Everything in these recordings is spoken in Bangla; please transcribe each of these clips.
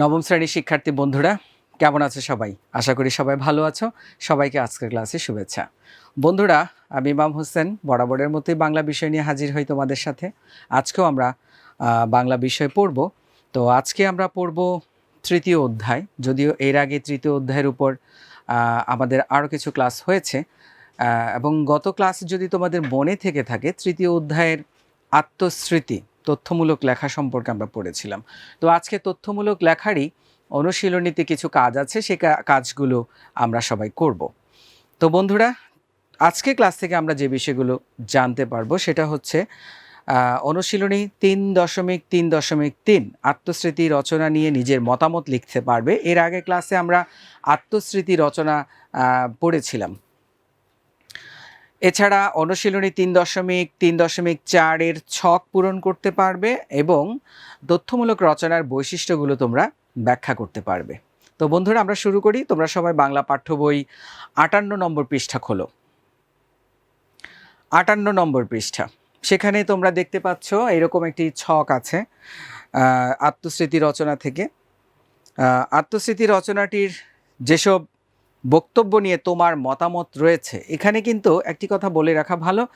নবম শ্রেণির শিক্ষার্থী বন্ধুরা, কেমন আছে সবাই? আশা করি সবাই ভালো আছো। সবাইকে আজকের ক্লাসে শুভেচ্ছা। বন্ধুরা, আমি ইমাম হোসেন, বরাবরের মতোই বাংলা বিষয় নিয়ে হাজির হই তোমাদের সাথে। আজকেও আমরা বাংলা বিষয় পড়ব। তো আজকে আমরা পড়ব তৃতীয় অধ্যায়। যদিও এর আগে তৃতীয় অধ্যায়ের উপর আমাদের আরও কিছু ক্লাস হয়েছে। এবং গত ক্লাস যদি তোমাদের মনে থেকে থাকে, তৃতীয় অধ্যায়ের আত্মস্মৃতি তথ্যমূলক লেখা সম্পর্কে আমরা পড়েছিলাম। তো আজকে তথ্যমূলক লেখারই অনুশীলনীতে কিছু কাজ আছে কা- কাজগুলো আমরা সবাই করব। তো বন্ধুরা, আজকে ক্লাস থেকে আমরা যে বিষয়গুলো জানতে পারব সেটা হচ্ছে অনুশীলনী তিন দশমিক তিন দশমিক তিন, আত্মস্মৃতি রচনা নিয়ে নিজের মতামত লিখতে পারবে। এর আগে ক্লাসে আমরা আত্মস্মৃতি রচনা পড়েছিলাম। এছাড়া অনুশীলনী তিন দশমিক তিন দশমিক চারের ছক পূরণ করতে পারবে এবং তথ্যমূলক রচনার বৈশিষ্ট্যগুলো তোমরা ব্যাখ্যা করতে পারবে। তো বন্ধুরা, আমরা শুরু করি। তোমরা সবাই বাংলা পাঠ্য বই আটান্ন নম্বর পৃষ্ঠা খোলো। আটান্ন নম্বর পৃষ্ঠা। সেখানে তোমরা দেখতে পাচ্ছ এরকম একটি ছক আছে আত্মস্মৃতি রচনা থেকে। আত্মস্মৃতি রচনাটির যেসব বক্তব্য নিয়ে তোমার মতামত রয়েছে। এখানে কিন্তু একটি কথা বলে রাখা ভালো।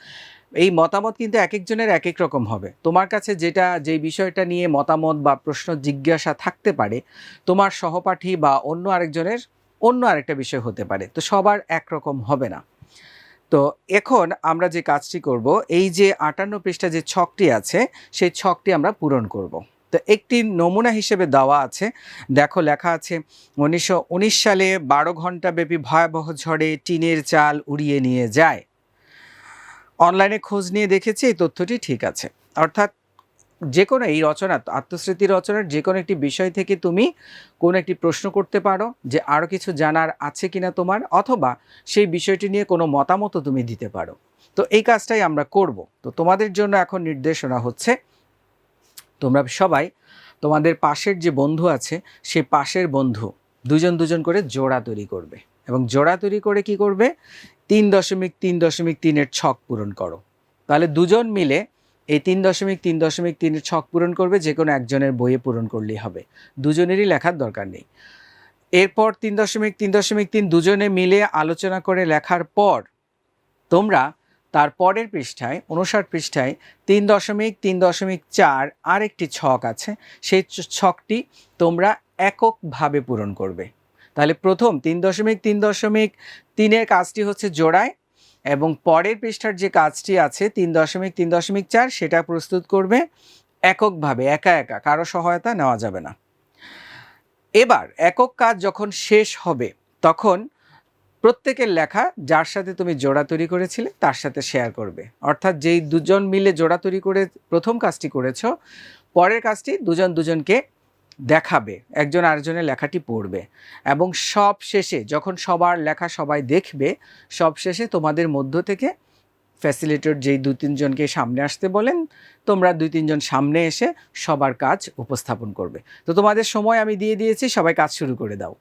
এই মতামত কিন্তু এক একজনের এক এক রকম হবে। তোমার কাছে যেটা যেই বিষয়টা নিয়ে মতামত বা প্রশ্ন জিজ্ঞাসা থাকতে পারে, তোমার সহপাঠী বা অন্য আরেকজনের অন্য আরেকটা বিষয় হতে পারে। তো সবার একরকম হবে না। তো এখন আমরা যে কাজটি করব, এই যে আটান্ন পৃষ্ঠা যে ছকটি আছে, সেই ছকটি আমরা পূরণ করব। তো একটি নমুনা হিসেবে দেওয়া আছে। দেখো লেখা আছে, উনিশশো উনিশ সালে বারো ঘণ্টা ব্যাপী ভয়াবহ ঝড়ে টিনের চাল উড়িয়ে নিয়ে যায়। অনলাইনে খোঁজ নিয়ে দেখেছি, এই তথ্যটি ঠিক আছে। অর্থাৎ যে কোনো এই রচনা, আত্মস্মৃতি রচনার যে কোনো একটি বিষয় থেকে তুমি কোনো একটি প্রশ্ন করতে পারো যে আরও কিছু জানার আছে কিনা তোমার, অথবা সেই বিষয়টি নিয়ে কোনো মতামতও তুমি দিতে পারো। তো এই কাজটাই আমরা করব। তো তোমাদের জন্য এখন নির্দেশনা হচ্ছে তোমরা সবাই তোমাদের পাশের যে বন্ধু আছে সেই পাশের বন্ধু দুজন দুজন করে জোড়া তৈরি করবে। এবং জোড়া তৈরি করে কি করবে? তিন দশমিক তিন দশমিক তিনের ছক পূরণ করো। তাহলে দুজন মিলে এই তিন দশমিক তিন দশমিক তিনের ছক পূরণ করবে যে কোনো একজনের বইয়ে পূরণ করলেই হবে। দুজনেরই লেখার দরকার নেই। এরপর তিন দশমিক তিন দশমিক তিন দুজনে মিলে আলোচনা করে লেখার পর তোমরা তার পরের পৃষ্ঠায় উনষাট পৃষ্ঠায় তিন দশমিক তিন দশমিক চার আরেকটি ছক আছে, সেই ছকটি তোমরা এককভাবে পূরণ করবে। তাহলে প্রথম তিন দশমিক তিন দশমিক তিনের কাজটি হচ্ছে জোড়ায় এবং পরের পৃষ্ঠার যে কাজটি আছে, তিন দশমিক তিন দশমিক চার, সেটা প্রস্তুত করবে এককভাবে, একা একা, কারও সহায়তা নেওয়া যাবে না। এবার, একক কাজ যখন শেষ হবে, তখন প্রত্যেকের লেখা যার সাথে তুমি জোড়া তৈরি করেছিলে, তার সাথে শেয়ার করবে। অর্থাৎ যেই দুজন মিলে জোড়া তৈরি করে প্রথম কাজটি করেছ, পরের কাজটি দুজন দুজনকে দেখাবে, একজন আরেকজনের লেখাটি পড়বে। এবং সব শেষে, যখন সবার লেখা সবাই দেখবে, সব শেষে তোমাদের মধ্য থেকে ফ্যাসিলিটেটর যেই দু তিনজনকে সামনে আসতে বলেন, তোমরা দুই তিনজন সামনে এসে সবার কাজ উপস্থাপন করবে। তো তোমাদের সময় আমি দিয়ে দিয়েছি, সবাই কাজ শুরু করে দাও।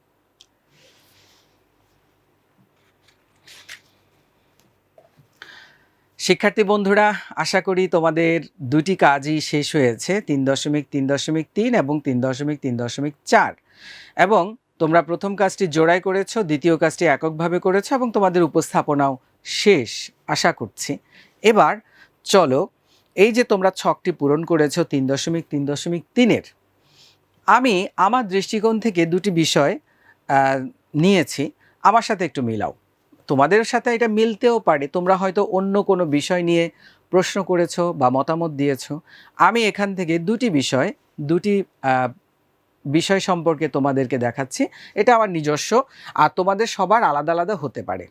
শিক্ষার্থী বন্ধুরা, আশা করি তোমাদের দুটি কাজই শেষ হয়েছে, তিন দশমিক তিন দশমিক তিন এবং তিন দশমিক তিন দশমিক চার। এবং তোমরা প্রথম কাজটি জোড়াই করেছ, দ্বিতীয় কাজটি এককভাবে করেছ এবং তোমাদের উপস্থাপনাও শেষ, আশা করছি। এবার চলো, এই যে তোমরা ছকটি পূরণ করেছ তিন দশমিক তিন দশমিক তিনের, আমি আমার দৃষ্টিকোণ থেকে দুটি বিষয় নিয়েছি, আমার সাথে একটু মিলাও। তোমাদের সাথে এটা মিলতেও পারে। তোমরা হয়তো অন্য কোনো বিষয় নিয়ে প্রশ্ন করেছ বা মতামত দিয়েছ। আমি এখান থেকে দুটি বিষয় দুটি বিষয় সম্পর্কে তোমাদেরকে দেখাচ্ছি। এটা আমার নিজস্ব আর তোমাদের সবার আলাদা আলাদা হতে পারে।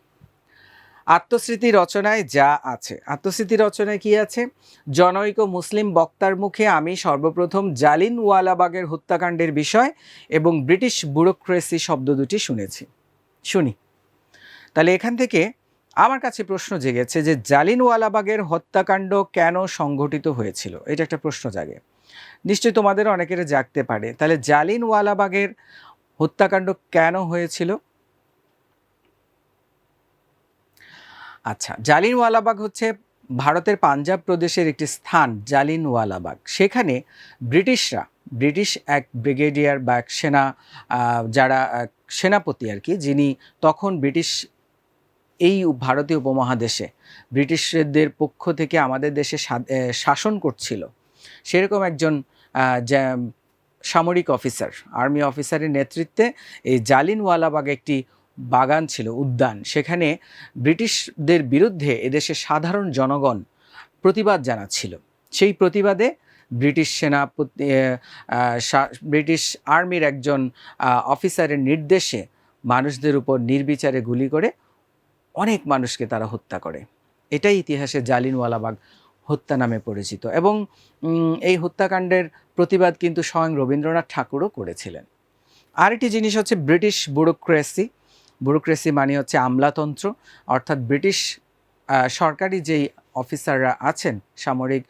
আত্মস্মৃতি রচনায় যা আছে। আত্মস্মৃতি রচনায় কি আছে? জনৈক মুসলিম বক্তার মুখে আমি সর্বপ্রথম জালিনওয়ালাবাগের হত্যাকাণ্ডের বিষয় এবং ব্রিটিশ ব্যুরোক্রেসি শব্দ দুটি শুনেছি। শুনি। তাহলে এখান থেকে আমার কাছে প্রশ্ন জেগেছে যে জালিনওয়ালাবাগের হত্যাকাণ্ড কেন সংঘটিত হয়েছিল? এটা একটা প্রশ্ন জাগে। নিশ্চয়ই তোমাদের অনেকের জাগতে পারে। তাহলে জালিনওয়ালাবাগের হত্যাকাণ্ড কেন হয়েছিল? আচ্ছা জালিনওয়ালাবাগ হচ্ছে ভারতের পাঞ্জাব প্রদেশের একটি স্থান, জালিনওয়ালাবাগ। সেখানে ব্রিটিশরা, ব্রিটিশ এক ব্রিগেডিয়ার বা এক সেনা যারা সেনাপতি আর কি, যিনি তখন ব্রিটিশ এই ভারতীয় উপমহাদেশে ব্রিটিশদের পক্ষ থেকে আমাদের দেশে শাসন করছিল। সেরকম একজন সামরিক অফিসার আর্মি অফিসারের নেতৃত্বে এই জালিনওয়ালাবাগ একটি বাগান ছিল উদ্যান। সেখানে ব্রিটিশদের বিরুদ্ধে এদেশের সাধারণ জনগণ প্রতিবাদ জানাচ্ছিল। সেই প্রতিবাদে ব্রিটিশ সেনাপতি আহ, আহ, সা- ব্রিটিশ আর্মির একজন অফিসারের নির্দেশে মানুষদের উপর নির্বিচারে গুলি করে অনেক মানুষকে তারা হত্যা করে। এটাই ইতিহাসে জালিনওয়ালাবাগ হত্যা নামে পরিচিত এবং এই হত্যাকাণ্ডের প্রতিবাদ কিন্তু স্বয়ং রবীন্দ্রনাথ ঠাকুরও করেছিলেন। আরেকটি জিনিস হচ্ছে ব্রিটিশ ব্যুরোক্রেসি। ব্যুরোক্রেসি মানে হচ্ছে আমলাতন্ত্র, অর্থাৎ ব্রিটিশ সরকারি যেই অফিসাররা আছেন, সামরিক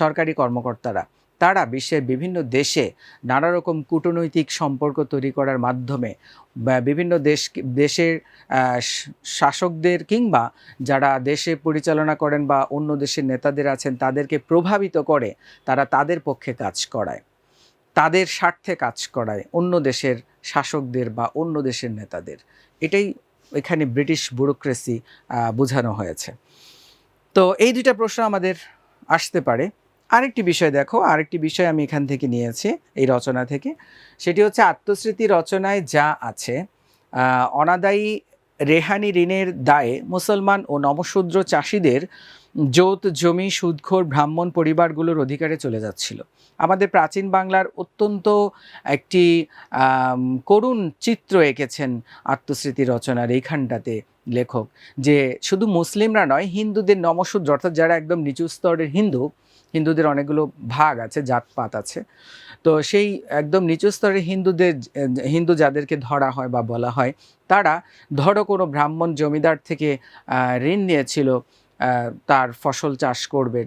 সরকারি কর্মকর্তারা তারা বিশ্বের বিভিন্ন দেশে নানা রকম কূটনৈতিক সম্পর্ক তৈরি করার মাধ্যমে বিভিন্ন দেশ, দেশের শাসকদের কিংবা যারা দেশে পরিচালনা করেন বা অন্য দেশের নেতাদের আছেন তাদেরকে প্রভাবিত করে তারা তাদের পক্ষে কাজ করায়, তাদের স্বার্থে কাজ করায় অন্য দেশের শাসকদের বা অন্য দেশের নেতাদের। এটাই এখানে ব্রিটিশ ব্যুরোক্রেসি বোঝানো হয়েছে। তো এই দুইটা প্রশ্ন আমাদের আসতে পারে। আরেকটি বিষয় দেখো, আরেকটি বিষয় আমি এখান থেকে নিয়েছি, এই রচনা থেকে। সেটি হচ্ছে আত্মস্মৃতি রচনায় যা আছে অনাদায়ী রেহানি ঋণের দায়ে মুসলমান ও নমশূদ্র চাষিদের যৌথ জমি, সুদখোর, ব্রাহ্মণ পরিবারগুলোর অধিকারে চলে যাচ্ছিল। আমাদের প্রাচীন বাংলার অত্যন্ত একটি করুণ চিত্র এঁকেছেন আত্মস্মৃতি রচনার এইখানটাতে লেখক, যে শুধু মুসলিমরা নয়, হিন্দুদের নমশূদ্র অর্থাৎ যারা একদম নিচু স্তরের হিন্দু হিন্দুদের অনেকগুলো ভাগ আছে, জাতপাত আছে। তো সেই একদম নিচু স্তরের হিন্দুদের, হিন্দু যাদেরকে ধরা হয় বা বলা হয়, তারা ধরো কোনো ব্রাহ্মণ জমিদার থেকে ঋণ নিয়েছিল তার ফসল চাষ করবে,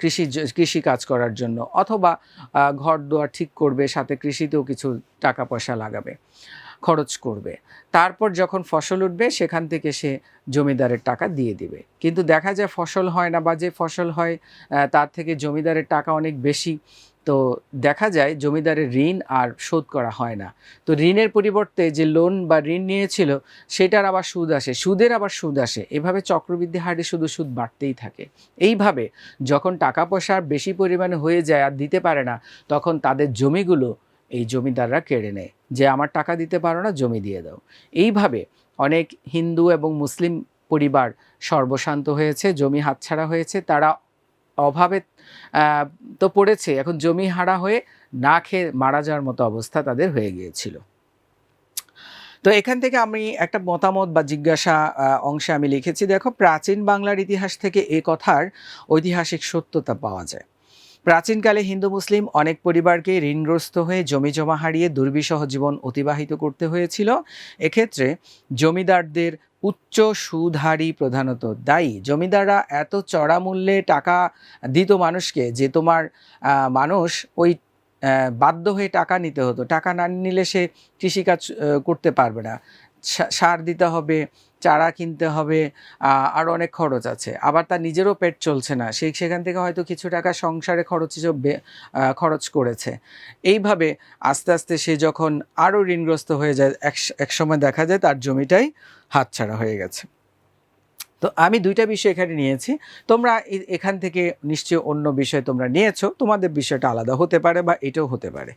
কৃষি কৃষি কাজ করার জন্য, অথবা ঘর দুয়ার ঠিক করবে, সাথে কৃষিতেও কিছু টাকা পয়সা লাগাবে, খরচ করবে। তারপর যখন ফসল উঠবে, সেখান থেকে সে জমিদারের টাকা দিয়ে দিবে। কিন্তু দেখা যায় ফসল হয় না বা যে ফসল হয় তার থেকে জমিদারের টাকা অনেক বেশি। তো দেখা যায় জমিদারের ঋণ আর শোধ করা হয় না। তো ঋণের পরিবর্তে যে লোন বা ঋণ নিয়েছিল, সেটার আবার সুদ আসে। সুদের আবার সুদ আসে। এভাবে চক্রবৃদ্ধি হারে শুধু সুদ বাড়তেই থাকে। এইভাবে যখন টাকা পয়সা বেশি পরিমাণে হয়ে যায় আর দিতে পারে না, তখন তাদের জমিগুলো এই জমিদাররা কেড়ে নেয়। যে আমার টাকা দিতে পারো না, জমি দিয়ে দাও। এইভাবে অনেক হিন্দু এবং মুসলিম পরিবার সর্বশান্ত হয়েছে, জমি হাতছাড়া হয়েছে, তারা অভাবে তো পড়েছে। এখন জমি হারা হয়ে না খেয়ে মারা যাওয়ার মতো অবস্থা তাদের হয়ে গিয়েছিল। তো এখান থেকে আমি একটা মতামত বা জিজ্ঞাসা অংশে আমি লিখেছি। দেখো, প্রাচীন বাংলার ইতিহাস থেকে এ কথার ঐতিহাসিক সত্যতা পাওয়া যায়। প্রাচীনকালে হিন্দু মুসলিম অনেক পরিবারকে ঋণগ্রস্ত হয়ে জমি জমা হারিয়ে দুর্বিষহ জীবন অতিবাহিত করতে হয়েছিল। এক্ষেত্রে জমিদারদের উচ্চ সুদহারি প্রধানত দায়ী। জমিদাররা এত চড়া মূল্যে টাকা দিত মানুষকে যে তোমার মানুষ ওই বাধ্য হয়ে টাকা নিতে হতো। টাকা না নিলে সে কৃষিকাজ করতে পারবে না। সার দিতে হবে, চারা কিনতে হবে আরও অনেক খরচ আছে। আবার তার নিজেরও পেট চলছে না। সেই সেখান থেকে হয়তো কিছু টাকা সংসারে খরচ হিসেবে খরচ করেছে। এইভাবে আস্তে আস্তে সে যখন আরও ঋণগ্রস্ত হয়ে যায়, এক সময় দেখা যায় তার জমিটাই হাতছাড়া হয়ে গেছে। তো আমি দুইটা বিষয় এখানে নিয়েছি। তোমরা এখান থেকে নিশ্চয়ই অন্য বিষয় তোমরা নিয়েছো। তোমাদের বিষয়টা আলাদা হতে পারে বা এটাও হতে পারে।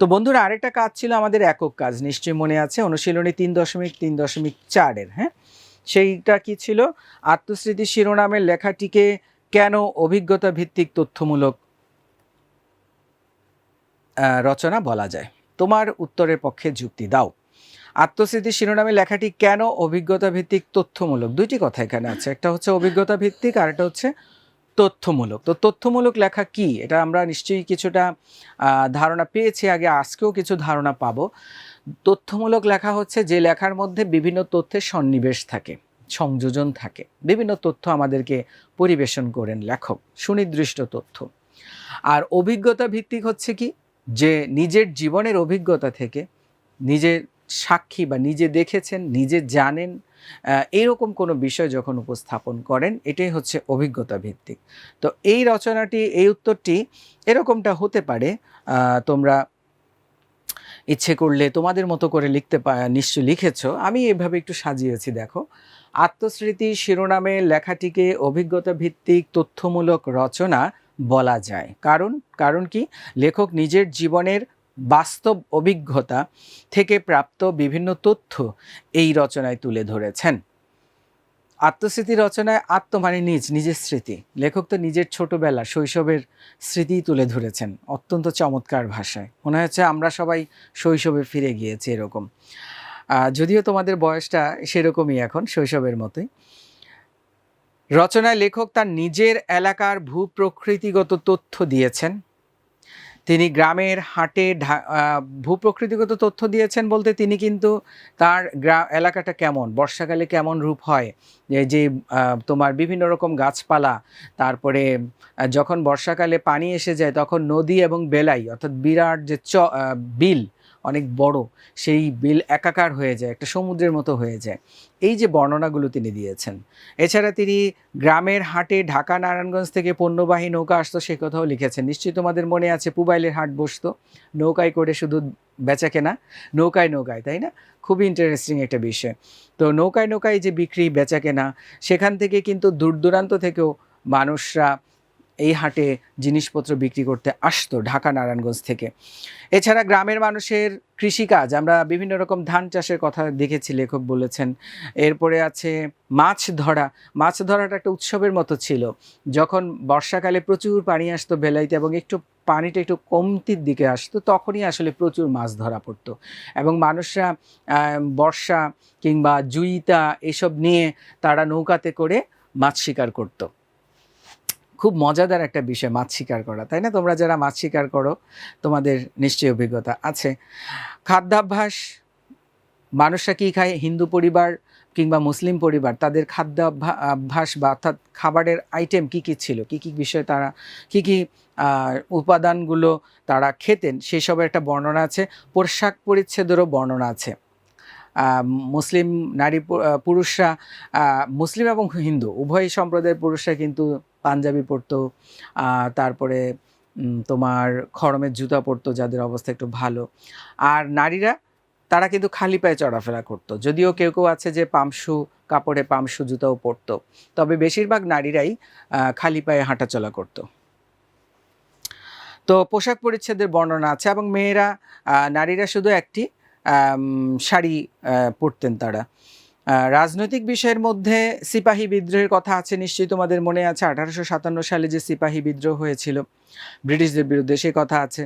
তো বন্ধুরা, আরেকটা কাজ ছিল আমাদের একক কাজ, নিশ্চয়ই মনে আছে, অনুশীলনী তিন দশমিক তিন দশমিক চারের হ্যাঁ? সেইটা কি ছিল? আত্মস্মৃতি শিরোনামের লেখাটিকে কেন অভিজ্ঞতা ভিত্তিক তথ্যমূলক রচনা বলা যায়? তোমার উত্তরের পক্ষে যুক্তি দাও। আত্মস্মৃতি শিরোনামে লেখাটি কেন অভিজ্ঞতা ভিত্তিক তথ্যমূলক? দুইটি কথা এখানে আছে, একটা হচ্ছে অভিজ্ঞতা ভিত্তিক আর একটা হচ্ছে তথ্যমূলক। তো তথ্যমূলক লেখা কি? এটা আমরা নিশ্চয়ই কিছুটা ধারণা পেয়েছি, আগে আজকেও কিছু ধারণা পাবো। তথ্যমূলক লেখা হচ্ছে যে লেখার মধ্যে বিভিন্ন তথ্যের সন্নিবেশ থাকে, সংযোজন থাকে। বিভিন্ন তথ্য আমাদেরকে পরিবেশন করেন লেখক, সুনির্দিষ্ট তথ্য। আর অভিজ্ঞতা ভিত্তিক হচ্ছে কি? যে নিজের জীবনের অভিজ্ঞতা থেকে নিজের সাক্ষী বা নিজে দেখেছেন, নিজে জানেন এইরকম কোনো বিষয় যখন উপস্থাপন করেন, এটাই হচ্ছে অভিজ্ঞতা ভিত্তিক। তো এই রচনাটি, এই উত্তরটি এরকমটা হতে পারে তোমরা ইচ্ছে করলে তোমাদের মতো করে লিখতে নিশ্চয় লিখেছ। আমি এভাবে একটু সাজিয়েছি, দেখো। আত্মস্মৃতি শিরোনামে লেখাটিকে অভিজ্ঞতা ভিত্তিক তথ্যমূলক রচনা বলা যায়। কারণ কারণ কি? লেখক নিজের জীবনের বাস্তব অভিজ্ঞতা থেকে প্রাপ্ত বিভিন্ন তথ্য এই রচনায় তুলে ধরেছেন। আত্মস্মৃতি রচনায় আত্ম মানে নিজ, নিজের স্মৃতি। লেখক তো নিজের ছোটবেলা শৈশবের স্মৃতি তুলে ধরেছেন, অত্যন্ত চমৎকার ভাষায়। মনে হচ্ছে আমরা সবাই শৈশবে ফিরে গিয়েছি এরকম। যদিও তোমাদের বয়সটা সেরকমই এখন, শৈশবের মতোই। রচনায় লেখক তার নিজের এলাকার ভূপ্রকৃতিগত তথ্য দিয়েছেন। তিনি গ্রামের হাটে ভূপ্রকৃতিগত তথ্য দিয়েছেন বলতে তিনি কিন্তু তার গ্রাম এলাকাটা কেমন, বর্ষাকালে কেমন রূপ হয় যে তোমার বিভিন্ন রকম গাছপালা, তারপরে যখন বর্ষাকালে পানি এসে যায় তখন নদী এবং বেলাই, অর্থাৎ বিরাট যে চ বিল অনেক বড়, সেই বিল একাকার হয়ে যায়, একটা সমুদ্রের মতো হয়ে যায়। এই যে বর্ণনাগুলো তিনি দিয়েছেন। এছাড়া তিনি গ্রামের হাটে ঢাকা, নারায়ণগঞ্জ থেকে পণ্যবাহী নৌকা আসতো, সে কথাও লিখেছেন। নিশ্চয়ই তোমাদের মনে আছে, পুবাইলের হাট বসতো। নৌকায় করে শুধু বেচা কেনা, নৌকায় নৌকায়, তাই না? খুবই ইন্টারেস্টিং একটা বিষয়। তো নৌকায় নৌকায় যে বিক্রি, বেচা কেনা, সেখান থেকে কিন্তু দূর দূরান্ত থেকেও মানুষরা এই হাটে জিনিসপত্র বিক্রি করতে আসতো ঢাকা, নারায়ণগঞ্জ থেকে। এছাড়া গ্রামের মানুষের কৃষিকাজ, আমরা বিভিন্ন রকম ধান চাষের কথা দেখেছি, লেখক বলেছেন। এরপরে আছে মাছ ধরা। মাছ ধরাটা একটা উৎসবের মতো ছিল। যখন বর্ষাকালে প্রচুর পানি আসতো বেলাইতে এবং একটু পানিটা একটু কমতির দিকে আসতো, তখনই আসলে প্রচুর মাছ ধরা পড়তো। এবং মানুষরা বর্ষা কিংবা জুইতা এসব নিয়ে তারা নৌকাতে করে মাছ শিকার করতো। খুব মজাদার একটা বিষয় মাছ শিকার করা, তাই না? তোমরা যারা মাছ শিকার করো, তোমাদের নিশ্চয়ই অভিজ্ঞতা আছে। খাদ্যাভ্যাস, মানুষরা কী খায়? হিন্দু পরিবার কিংবা মুসলিম পরিবার, তাদের খাদ্য অভ্যা- অভ্যাস বা অর্থাৎ খাবারের আইটেম কি কি ছিল? কি কি বিষয়ে তারা, কি কি উপাদানগুলো তারা খেতেন? সেসবের একটা বর্ণনা আছে, পোশাক পরিচ্ছেদেরও বর্ণনা আছে। মুসলিম নারী, পুরুষরা মুসলিম এবং হিন্দু, উভয় সম্প্রদায়ের পুরুষরা কিন্তু পাঞ্জাবি পরতো তারপরে তোমার খড়মের জুতা পরতো, যাদের অবস্থা একটু ভালো। আর নারীরা, তারা কিন্তু খালি পায়ে চলাফেরা করতো। যদিও কেউ কেউ আছে যে পামশু কাপড়ে পামশু জুতাও পরতো। তবে বেশিরভাগ নারীরাই খালি পায়ে হাঁটাচলা করতো। তো পোশাক পরিচ্ছেদের বর্ণনা আছে এবং মেয়েরা নারীরা শুধু একটি শাড়ি পরতেন তারা। রাজনৈতিক বিষয়ের মধ্যে সিপাহী বিদ্রোহের কথা আছে, নিশ্চয়ই তোমাদের মনে আছে। আঠারোশো সাতান্ন সালে যে সিপাহী বিদ্রোহ হয়েছিল, ব্রিটিশদের বিরুদ্ধে সে কথা আছে।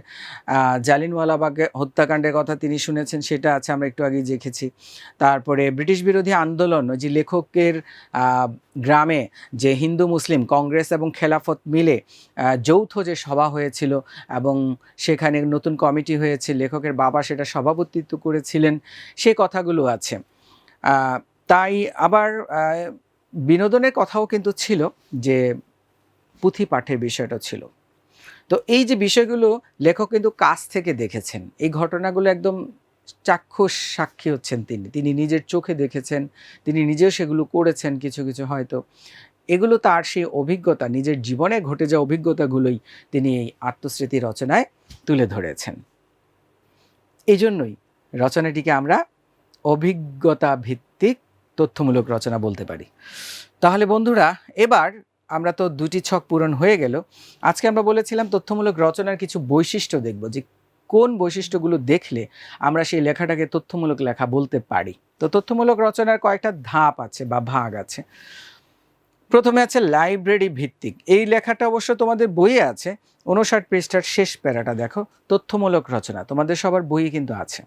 জালিনওয়ালাবাগ হত্যাকাণ্ডের কথা তিনি শুনেছেন, সেটা আছে, আমরা একটু আগেই দেখেছি। তারপরে ব্রিটিশ বিরোধী আন্দোলন যে লেখকের গ্রামে যে হিন্দু, মুসলিম, কংগ্রেস এবং খেলাফত মিলে যৌথ যে সভা হয়েছিল এবং সেখানে নতুন কমিটি হয়েছে, লেখকের বাবা সেটা সভাপতিত্ব করেছিলেন, সে কথাগুলো আছে। তাই আবার বিনোদনের কথাও কিন্তু ছিল যে পুঁথি পাঠের বিষয়টা ছিল। তো এই যে বিষয়গুলো লেখক কিন্তু কাছ থেকে দেখেছেন, এই ঘটনাগুলো একদম চাক্ষুষ সাক্ষী হচ্ছেন তিনি। তিনি নিজের চোখে দেখেছেন, তিনি নিজেও সেগুলো করেছেন কিছু কিছু হয়তো। এগুলো তার সেই অভিজ্ঞতা, নিজের জীবনে ঘটে যাওয়া অভিজ্ঞতাগুলোই তিনি এই আত্মস্মৃতি রচনায় তুলে ধরেছেন। এই জন্যই রচনাটিকে আমরা অভিজ্ঞতা ভিত্তিক তথ্যমূলক রচনা বলতে পারি। তাহলে বন্ধুরা, এবার আমরা তো দুটি ছক পূরণ হয়ে গেল। আজকে আমরা বলেছিলাম তথ্যমূলক রচনার কিছু বৈশিষ্ট্য দেখব, যে কোন বৈশিষ্ট্যগুলো দেখলে আমরা সেই লেখাটাকে তথ্যমূলক লেখা বলতে পারি। তো তথ্যমূলক রচনার কয়েকটা ধাপ আছে বা ভাগ আছে। প্রথমে আছে লাইব্রেরি ভিত্তিক। এই লেখাটা অবশ্য তোমাদের বইয়ে আছে। উনষাট পৃষ্ঠার শেষ প্যারাটা দেখো, তথ্যমূলক রচনা। তোমাদের সবার বইয়ে কিন্তু আছে।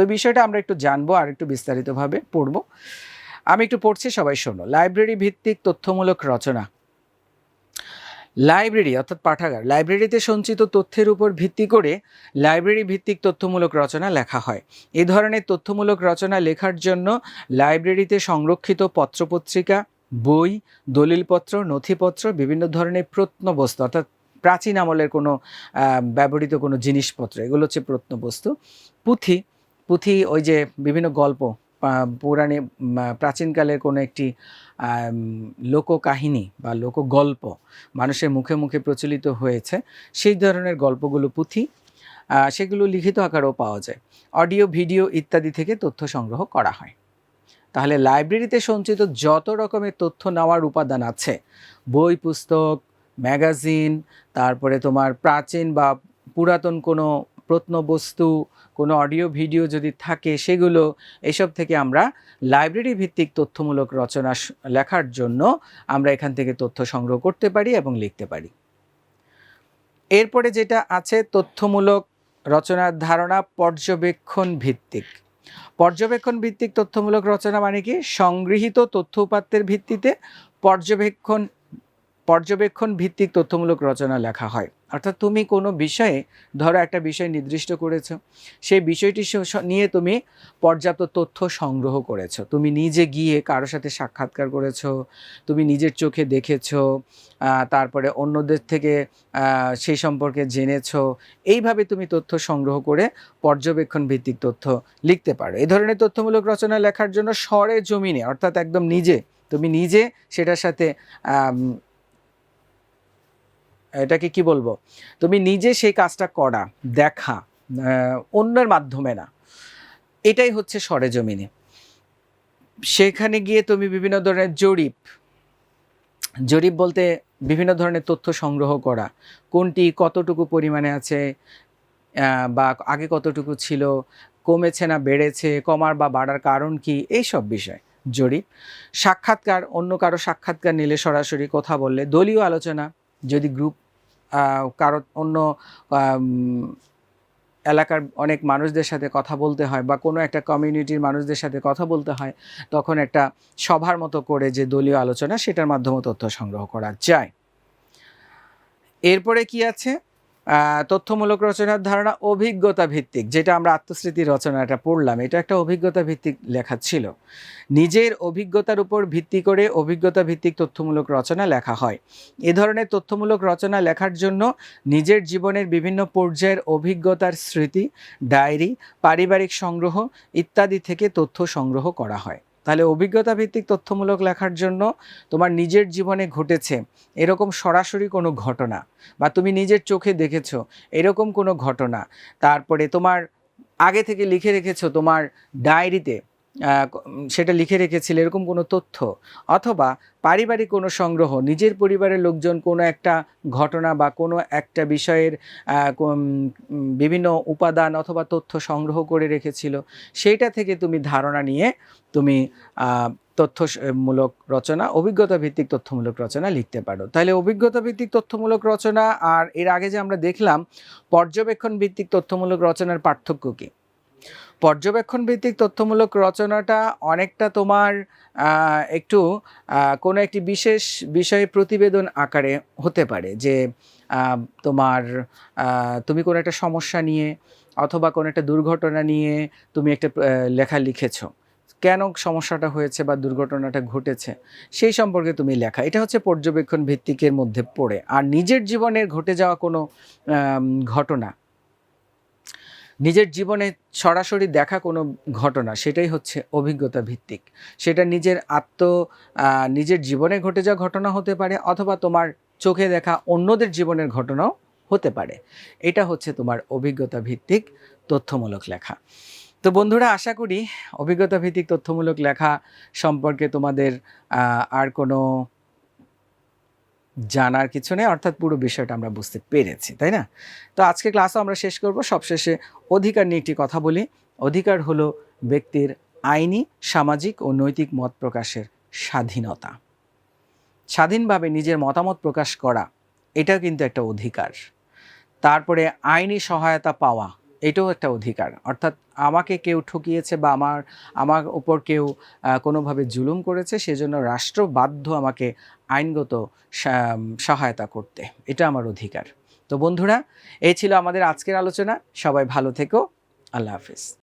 তো বিষয়টা আমরা একটু জানব আর একটু বিস্তারিতভাবে পড়ব। আমি একটু পড়ছি, সবাই শোনো। লাইব্রেরি ভিত্তিক তথ্যমূলক রচনা। লাইব্রেরি, অর্থাৎ পাঠাগার। লাইব্রেরিতে সঞ্চিত তথ্যের উপর ভিত্তি করে লাইব্রেরি ভিত্তিক তথ্যমূলক রচনা লেখা হয়। এ ধরনের তথ্যমূলক রচনা লেখার জন্য লাইব্রেরিতে সংরক্ষিত পত্রপত্রিকা, বই, দলিলপত্র, নথিপত্র, বিভিন্ন ধরনের প্রত্নবস্তু, অর্থাৎ প্রাচীন আমলের কোনো ব্যবহৃত কোনো জিনিসপত্র, এগুলো হচ্ছে প্রত্নবস্তু। পুঁথি পুঁথি, ওই যে বিভিন্ন গল্প পৌরাণে প্রাচীনকালের কোনো একটি লোককাহিনী বা লোকগল্প মানুষের মুখে মুখে প্রচলিত হয়েছে, সেই ধরনের গল্পগুলো পুঁথি সেগুলো লিখিত আকারেও পাওয়া যায়। অডিও, ভিডিও ইত্যাদি থেকে তথ্য সংগ্রহ করা হয়। তাহলে লাইব্রেরিতে সঞ্চিত যত রকমের তথ্য নেওয়ার উপাদান আছে, বই, পুস্তক, ম্যাগাজিন, তারপরে তোমার প্রাচীন বা পুরাতন কোনো প্রত্নবস্তু, কোনো অডিও, ভিডিও যদি থাকে সেগুলো এসব থেকে আমরা লাইব্রেরি ভিত্তিক তথ্যমূলক রচনা লেখার জন্য আমরা এখান থেকে তথ্য সংগ্রহ করতে পারি এবং লিখতে পারি। এরপরে যেটা আছে, তথ্যমূলক রচনার ধারণা পর্যবেক্ষণ ভিত্তিক। পর্যবেক্ষণ ভিত্তিক তথ্যমূলক রচনা মানে কি? সংগৃহীত তথ্য উপাত্তের ভিত্তিতে পর্যবেক্ষণ পর্যবেক্ষণ ভিত্তিক তথ্যমূলক রচনা লেখা হয়। অর্থাৎ তুমি কোনো বিষয়ে, ধরো একটা বিষয় নির্দিষ্ট করেছ, সেই বিষয়টি নিয়ে তুমি পর্যাপ্ত তথ্য সংগ্রহ করেছ। তুমি নিজে গিয়ে কারোর সাথে সাক্ষাৎকার করেছ, তুমি নিজের চোখে দেখেছ তারপরে অন্যদের থেকে সেই সম্পর্কে জেনেছো। এইভাবে তুমি তথ্য সংগ্রহ করে পর্যবেক্ষণ ভিত্তিক তথ্য লিখতে পারো। এই ধরনের তথ্যমূলক রচনা লেখার জন্য স্বরে জমিনে, অর্থাৎ একদম নিজে, তুমি নিজে সেটার সাথে এটাকে কি বলব? তুমি নিজে সেই কাজটা করা, দেখা অন্যের মাধ্যমে না। এটাই হচ্ছে সরেজমিনে। সেখানে গিয়ে তুমি বিভিন্ন ধরনের জরিপ জরিপ বলতে বিভিন্ন ধরনের তথ্য সংগ্রহ করা। কোনটি কতটুকু পরিমাণে আছে বা আগে কতটুকু ছিল, কমেছে না বেড়েছে, কমার বা বাড়ার কারণ কি এই সব বিষয়। জরিপ, সাক্ষাৎকার, অন্য কারও সাক্ষাৎকার নিলে সরাসরি কথা বললে দলীয় আলোচনা যদি গ্রুপ কারও অন্য এলাকার অনেক মানুষদের সাথে কথা বলতে হয় বা কোনো একটা কমিউনিটির মানুষদের সাথে কথা বলতে হয়, তখন একটা সভার মতো করে যে দলীয় আলোচনা, সেটার মাধ্যমে তথ্য সংগ্রহ করা যায়। এরপরে কি আছে? তথ্যমূলক রচনার ধারণা অভিজ্ঞতা ভিত্তিক, যেটা আমরা আত্মস্মৃতি রচনাটা পড়লাম, এটা একটা অভিজ্ঞতা ভিত্তিক লেখা ছিল। নিজের অভিজ্ঞতার উপর ভিত্তি করে অভিজ্ঞতা ভিত্তিক তথ্যমূলক রচনা লেখা হয়। এ ধরনের তথ্যমূলক রচনা লেখার জন্য নিজের জীবনের বিভিন্ন পর্যায়ের অভিজ্ঞতার স্মৃতি, ডায়েরি, পারিবারিক সংগ্রহ ইত্যাদি থেকে তথ্য সংগ্রহ করা হয়। তাহলে অভিজ্ঞতা ভিত্তিক তথ্যমূলক লেখার জন্য তোমার নিজের জীবনে ঘটেছে এরকম সরাসরি কোনো ঘটনা বা তুমি নিজের চোখে দেখেছ এরকম কোনো ঘটনা। তারপরে তোমার আগে থেকে লিখে রেখেছো তোমার ডায়েরিতে সেটা লিখে রেখেছিল এরকম কোনো তথ্য। অথবা পারিবারিক কোনো সংগ্রহ, নিজের পরিবারের লোকজন কোনো একটা ঘটনা বা কোনো একটা বিষয়ের বিভিন্ন উপাদান অথবা তথ্য সংগ্রহ করে রেখেছিল, সেইটা থেকে তুমি ধারণা নিয়ে তুমি তথ্যমূলক রচনা অভিজ্ঞতা ভিত্তিক তথ্যমূলক রচনা লিখতে পারো। তাহলে অভিজ্ঞতা ভিত্তিক তথ্যমূলক রচনা আর এর আগে যে আমরা দেখলাম পর্যবেক্ষণ ভিত্তিক তথ্যমূলক রচনার পার্থক্য কী? পর্যবেক্ষণ ভিত্তিক তথ্যমূলক রচনাটা অনেকটা তোমার একটু কোনো একটি বিশেষ বিষয়ে প্রতিবেদন আকারে হতে পারে যে তোমার তুমি কোনো একটা সমস্যা নিয়ে অথবা কোনো একটা দুর্ঘটনা নিয়ে তুমি একটা লেখা লিখেছো। কেন সমস্যাটা হয়েছে বা দুর্ঘটনাটা ঘটেছে? সেই সম্পর্কে তুমি লেখা। এটা হচ্ছে পর্যবেক্ষণ ভিত্তিকের মধ্যে পড়ে। আর নিজের জীবনের ঘটে যাওয়া কোনো ঘটনা নিজের জীবনে সরাসরি দেখা কোনো ঘটনা, সেটাই হচ্ছে অভিজ্ঞতা ভিত্তিক। সেটা নিজের আত্ম নিজের জীবনে ঘটে যাওয়া ঘটনা হতে পারে, অথবা তোমার চোখে দেখা অন্যদের জীবনের ঘটনাও হতে পারে। এটা হচ্ছে তোমার অভিজ্ঞতা ভিত্তিক তথ্যমূলক লেখা। তো বন্ধুরা, আশা করি অভিজ্ঞতা ভিত্তিক তথ্যমূলক লেখা সম্পর্কে তোমাদের আর কোনো জানার কিছু নেই, অর্থাৎ পুরো বিষয়টা আমরা বুঝতে পেরেছি, তাই না? তো আজকে ক্লাসও আমরা শেষ করব, সবশেষে অধিকার নিয়ে একটি কথা বলি। অধিকার হলো ব্যক্তির আইনি, সামাজিক ও নৈতিক মত প্রকাশের স্বাধীনতা। স্বাধীনভাবে নিজের মতামত প্রকাশ করা, এটাও কিন্তু একটা অধিকার। তারপরে আইনি সহায়তা পাওয়া এটাও একটা অধিকার। অর্থাৎ আমাকে কেউ ঠকিয়েছে বা আমার আমার ওপর কেউ কোনোভাবে জুলুম করেছে সেজন্য রাষ্ট্র বাধ্য আমাকে আইনগত সহায়তা করতে। এটা আমার অধিকার। তো বন্ধুরা, এই ছিল আমাদের আজকের আলোচনা। সবাই ভালো থেকো। আল্লাহ হাফিজ।